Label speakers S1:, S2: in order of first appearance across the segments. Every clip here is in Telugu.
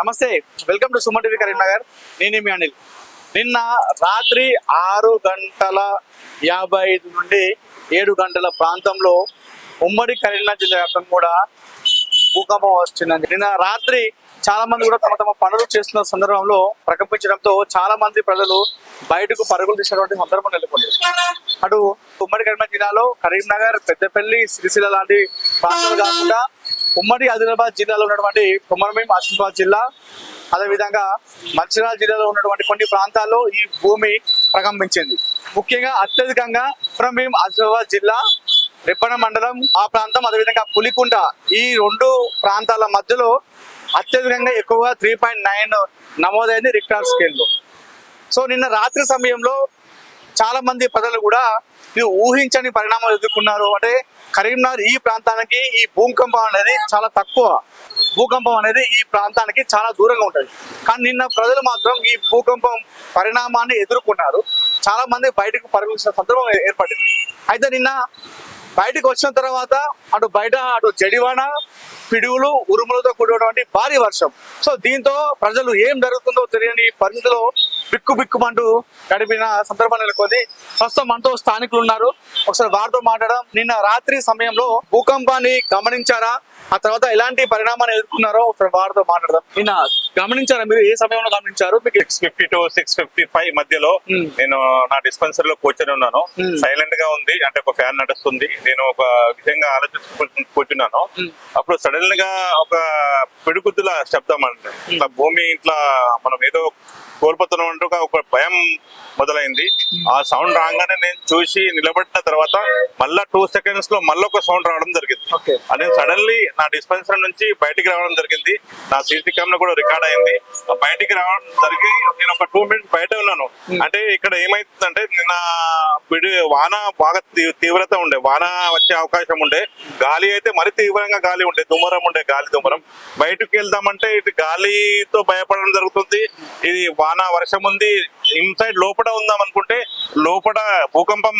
S1: నమస్తే welcome to Suman TV Karimnagar. నేనే మీ అనిల్. నిన్న రాత్రి ఆరు గంటల యాభై ఐదు నుండి ఏడు గంటల ప్రాంతంలో ఉమ్మడి కరీంనగర్ జిల్లా వ్యాప్తంగా కూడా భూకంపం వచ్చిందండి నిన్న రాత్రి చాలా మంది కూడా తమ తమ పనులు చేస్తున్న సందర్భంలో ప్రకంపించడంతో చాలా మంది ప్రజలు బయటకు పరుగులు తీసినటువంటి సందర్భం నెలకొంది. అటు ఉమ్మడి కరీంనగర్ జిల్లాలో కరీంనగర్ పెద్దపల్లి సిరిసిల్ల లాంటి ప్రాంతాలు కాకుండా ఉమ్మడి ఆదిలాబాద్ జిల్లాలో ఉన్నటువంటి కుమరమేం ఆసిఫాబాద్ జిల్లా అదేవిధంగా మంచిర్యాల జిల్లాలో ఉన్నటువంటి కొన్ని ప్రాంతాల్లో ఈ భూమి ప్రకంపించింది ముఖ్యంగా అత్యధికంగా కుమరమేం ఆసిఫాబాద్ జిల్లా రిప్పన మండలం ఆ ప్రాంతం అదేవిధంగా పులికుంట ఈ రెండు ప్రాంతాల మధ్యలో అత్యధికంగా ఎక్కువగా త్రీ పాయింట్ నైన్ నమోదైంది రిక్టార్ స్కేల్లో. సో నిన్న రాత్రి సమయంలో చాలా మంది ప్రజలు కూడా ఇది ఊహించని పరిణామాలు ఎదుర్కొన్నారు. అంటే కరీంనగర్ ఈ ప్రాంతానికి ఈ భూకంపం అనేది చాలా తక్కువ. భూకంపం అనేది ఈ ప్రాంతానికి చాలా దూరంగా ఉంటుంది. కానీ నిన్న ప్రజలు మాత్రం ఈ భూకంపం పరిణామాన్ని ఎదుర్కొన్నారు. చాలా మంది బయటకు పరిగణించిన సందర్భం ఏర్పడింది. అయితే నిన్న బయటకు వచ్చిన తర్వాత అటు బయట అటు జడివాన పిడుగులు ఉరుములతో కూడినటువంటి భారీ వర్షం. సో దీంతో ప్రజలు ఏం జరుగుతుందో తెలియని పరిస్థితిలో బిక్కు బిక్కుమంటూ గడిపిన సందర్భం నెలకొంది. ప్రస్తుతం మనతో స్థానికులు ఉన్నారు. ఒకసారి వారితో మాట్లాడడం నిన్న రాత్రి సమయంలో భూకంపాన్ని గమనించారా? ఆ తర్వాత ఎలాంటి పరిణామాన్ని ఎదుర్కొన్నారో ఒకసారి వారితో మాట్లాడదాం. నిన్న గమనించారా మీరు? ఏ సమయంలో గమనించారు? మీకు
S2: six fifty two six fifty five మధ్యలో
S1: Hmm.
S2: నేను నా డిస్పెన్సరీ లో కూర్చొని ఉన్నాను.
S1: Hmm.
S2: సైలెంట్గా ఉంది అంటే ఒక ఫ్యాన్ నడుస్తుంది. నేను ఒక విధంగా ఆలోచించుకుంటూ కూర్చున్నాను.
S1: Hmm.
S2: అప్పుడు సడన్గా ఒక పిడుగుద్దుల శబ్దం అంటే. ఇట్లా భూమి ఇట్లా మనం ఏదో కోల్పోతున్నాం అంటూ ఒక భయం మొదలైంది. ఆ సౌండ్ రాగానే నేను చూసి నిలబడిన తర్వాత మళ్ళా టూ సెకండ్స్లో మళ్ళీ ఒక సౌండ్ రావడం జరిగింది. అదే సడన్లీ నా డిస్పెన్సరీ నుంచి బయటికి రావడం జరిగింది. నా సీసీ కెమెరా కూడా రికార్డ్ అయింది. బయటికి రావడం జరిగి నేను ఒక టూ మినిట్స్ బయట ఉన్నాను. అంటే ఇక్కడ ఏమైతుందంటే నిన్న వాన బాగా తీవ్రత ఉండే. వాన వచ్చే అవకాశం ఉండే. గాలి అయితే మరి తీవ్రంగా గాలి ఉండే. దుమ్మరం ఉండే గాలి దుమ్మరం. బయటకు వెళ్దామంటే ఇటు గాలితో భయపడడం జరుగుతుంది. ఇది వాన వర్షం ఉంది. ఇన్సైడ్ లోపల ఉందాం అనుకుంటే లోపల భూకంపం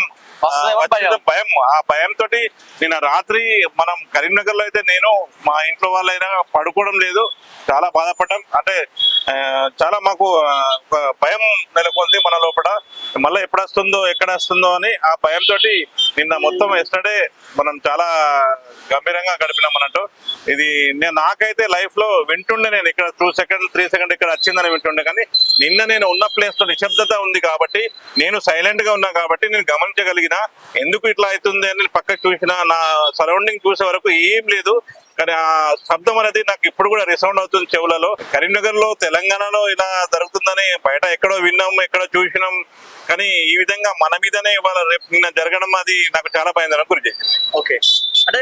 S1: భయం.
S2: భయం. ఆ భయం తోటి నిన్న రాత్రి మనం కరీంనగర్లో అయితే నేను నేను మా ఇంట్లో వాళ్ళైనా పడుకోవడం లేదు చాలా బాధపడ్డాం. అంటే ఆ, చాలా మాకు భయం నెలకొంది మన లోపల. మళ్ళీ ఎప్పుడు వస్తుందో ఎక్కడ వస్తుందో అని ఆ భయం తోటి నిన్న మొత్తం ఎస్టర్డే మనం చాలా గంభీరంగా గడిపినాం అన్నట్టు. ఇది నేను నాకైతే లైఫ్లో వింటుండే నేను ఇక్కడ టూ సెకండ్ త్రీ సెకండ్ ఇక్కడ వచ్చిందని వింటుండే కానీ నిన్న నేను ఉన్న ప్లేస్లో నిశ్శబ్దత ఉంది కాబట్టి నేను సైలెంట్గా ఉన్నా కాబట్టి నేను గమనించగలిగిన ఎందుకు ఇట్లా అవుతుంది అని పక్కకు చూసిన నా సరౌండింగ్ చూసే వరకు ఏం లేదు. కానీ ఆ శబ్దం అనేది నాకు ఇప్పుడు కూడా రిసౌండ్ అవుతుంది చెవులలో. కరీంనగర్లో తెలంగాణలో ఇలా జరుగుతుందని బయట ఎక్కడో విన్నాం ఎక్కడో చూసినాం. కానీ ఈ విధంగా మన మీదనే ఇవాళ రేపు నిన్న జరగడం అది నాకు చాలా భయంకరం గురి చేసింది
S1: ఓకే. అంటే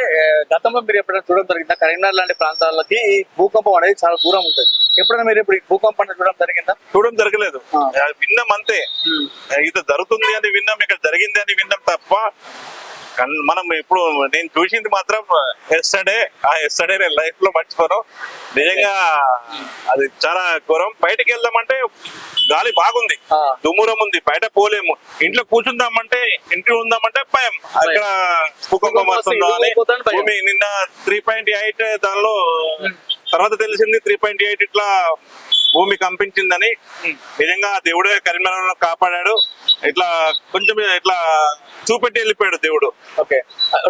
S1: గతంలో మీరు ఎప్పుడైనా చూడడం జరిగిందా? కరీంనగర్ లాంటి ప్రాంతాలకి ఈ భూకంపం అనేది చాలా దూరం ఉంటుంది. ఎప్పుడైనా మీరు ఇప్పుడు ఈ భూకంపాన్ని చూడడం జరిగిందా?
S2: చూడడం జరగలేదు. విన్నాం అంతే. ఇది జరుగుతుంది అని విన్నాం ఇక్కడ జరిగింది అని విన్నాం తప్ప మనం ఇప్పుడు నేను చూసింది మాత్రం ఎస్టర్డే ఆ ఎస్టర్డే నేను లైఫ్లో మర్చిపోను. నిజంగా అది చాలా ఘోరం. బయటికి వెళ్దామంటే గాలి బాగుంది. దుమ్మురం ఉంది బయట పోలేము. ఇంట్లో కూర్చుందామంటే ఇంట్లో ఉందామంటే భయం. అక్కడ భూకంపం వస్తుందో అని
S1: భూకంపం.
S2: భూమి నిన్న త్రీ పాయింట్ ఎయిట్ దానిలో తర్వాత తెలిసింది త్రీ పాయింట్ ఎయిట్ ఇట్లా భూమి కంపించిందని. నిజంగా దేవుడే కరీంనగర్ కాపాడాడు. ఇట్లా కొంచెం ఇట్లా చూపెట్టి వెళ్ళిపోయాడు దేవుడు.
S1: ఓకే.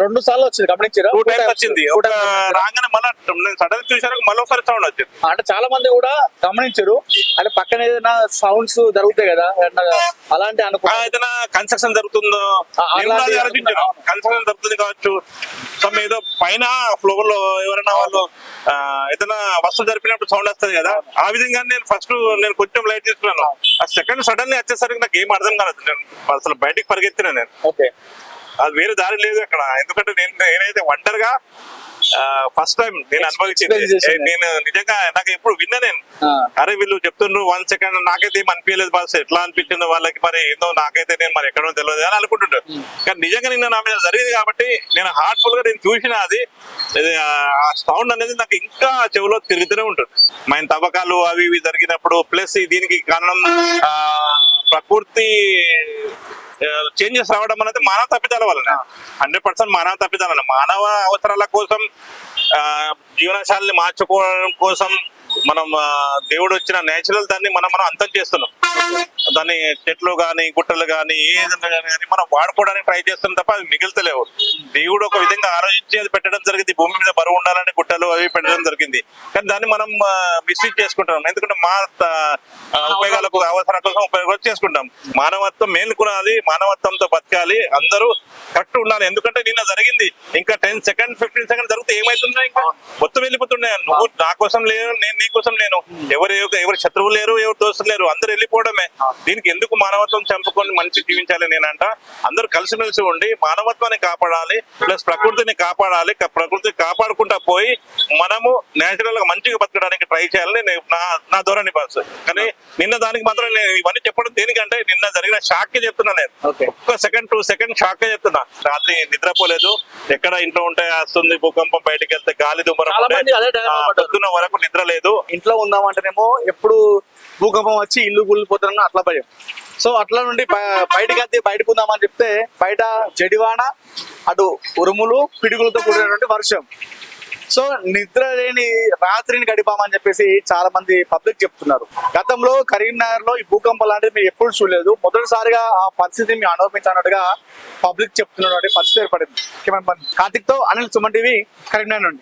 S1: రెండు సార్లు వచ్చింది గమనించారా?
S2: టూ టైమ్స్ వచ్చింది. రాగానే మళ్ళా నేను సడన్ చూసాను మళ్ళీ ఒకసారి సౌండ్ వచ్చింది.
S1: అంటే చాలా మంది కూడా గమనించారు. అంటే పక్కన ఏదైనా సౌండ్స్ జరుగుతాయి కదా అలాంటి అనుకో
S2: ఏదైనా కన్స్ట్రక్షన్ జరుగుతుందో. కన్స్ట్రక్షన్ జరుగుతుంది కావచ్చు. సమ్ ఏదో పైన ఫ్లోర్లో ఎవరైనా వాళ్ళు ఏదైనా వస్తువు జరిపినప్పుడు సౌండ్ వస్తుంది కదా. ఆ విధంగా నేను ఫస్ట్ నేను కొంచెం లైట్ తీసుకున్నాను. ఆ సెకండ్ సడన్లీ వచ్చేసరికి నాకు ఏం అర్థం కాలేదు. అసలు బయటికి పరిగెత్తిన నేను.
S1: ఓకే.
S2: అది వేరే దారి లేదు అక్కడ. ఎందుకంటే నేను నేనైతే ఒంటరిగా ఫస్ట్ టైం నేను అనుభవించింది. నేను నిజంగా నాకు ఎప్పుడు విన్నా నేను. అరే వీళ్ళు చెప్తుండ్రు వన్ సెకండ్ నాకైతే ఏం అనిపించలేదు బాస్ ఎట్లా అనిపించిందో వాళ్ళకి మరి ఏందో నాకైతే నేను మరి ఎక్కడో తెలియదు అని అనుకుంటుంటారు కానీ నిజంగా నిన్న నా మీద జరిగింది కాబట్టి నేను హార్ట్ఫుల్గా నేను చూసిన అది. ఆ సౌండ్ అనేది నాకు ఇంకా చెవిలో తిరుగుతూనే ఉంటుంది. మన తవ్వకాలు అవి ఇవి జరిగినప్పుడు ప్లస్ దీనికి కారణం ప్రకృతి చేంజెస్ రావడం అనేది మానవ తప్పిదాల వలన హండ్రెడ్ పర్సెంట్ మానవ తప్పిదాల మానవ అవసరాల కోసం ఆ, జీవనశైలిని మార్చుకోవడం కోసం మనం దేవుడు వచ్చిన నేచురల్ దాన్ని మనం మనం అంతం చేస్తున్నాం. దాన్ని చెట్లు గాని గుట్టలు గాని ఏదైనా కానీ మనం వాడుకోవడానికి ట్రై చేస్తున్నాం తప్ప అవి మిగులుతలేవు. దేవుడు ఒక విధంగా ఆలోచించి అది పెట్టడం జరిగింది. భూమి మీద బరువు ఉండాలని గుట్టలు అవి పెట్టడం జరిగింది. కానీ దాన్ని మనం మిస్యూజ్ చేసుకుంటాం ఎందుకంటే మా ఉపయోగాలకు అవసరాల కోసం ఉపయోగాలు చేసుకుంటాం. మానవత్వం మేలుకున్నది మానవత్వంతో బతకాలి అందరూ కట్టు ఉండాలి. ఎందుకంటే నిన్న జరిగింది. ఇంకా టెన్ సెకండ్ ఫిఫ్టీన్ సెకండ్ జరిగితే ఏమైతుందో ఇంకా? మొత్తం వెళ్ళిపోతుండే. నువ్వు నా కోసం లేను నేను నీ కోసం లేను ఎవరు ఎవరు శత్రువులు లేరు ఎవరు దోస్తులు లేరు అందరూ వెళ్ళిపోవడమే. దీనికి ఎందుకు మానవత్వం చంపుకొని మంచి జీవించాలి నేనంట. అందరూ కలిసిమెలిసి ఉండి మానవత్వాన్ని కాపాడాలి ప్లస్ ప్రకృతిని కాపాడాలి ప్రకృతిని కాపాడుకుంటా పోయి మనము నేచురల్గా మంచిగా బతకడానికి ట్రై చేయాలని నేను నా నా ధోరణి బస్ కానీ నిన్న దానికి మాత్రం నేను ఇవన్నీ చెప్పడం దేనికంటే నిన్న జరిగిన షాక్కి చెప్తున్నా నేను. ఒక్క సెకండ్ టూ సెకండ్ షాక్గా చెప్తున్నా. రాత్రి నిద్రపోలేదు. ఎక్కడ ఇంట్లో ఉంటే వస్తుంది భూకంపం బయటికి వెళ్తే గాలి దుమ్మరం. పొద్దున్న వరకు నిద్ర లేదు.
S1: ఇంట్లో ఉందామంటేనేమో ఎప్పుడు భూకంపం వచ్చి ఇల్లు కూలిపోతున్నా అట్లా భయం. సో అట్లా నుండి బయటకి బయటికి బయటకు ఉందామని చెప్తే బయట జడివాన అటు ఉరుములు పిడుగులతో కూడినటువంటి వర్షం. సో నిద్ర లేని రాత్రిని గడిపామని చెప్పేసి చాలా మంది పబ్లిక్ చెప్తున్నారు. గతంలో కరీంనగర్లో ఈ భూకంపం లాంటిది మేము ఎప్పుడు చూడలేదు. మొదటిసారిగా ఆ పరిస్థితిని మేము అనుభవించినట్టుగా పబ్లిక్ చెప్తున్నటువంటి పరిస్థితి ఏర్పడింది. కార్తిక్తో అనిల్ సుమన్ టీవీ కరీంనగర్ నుండి.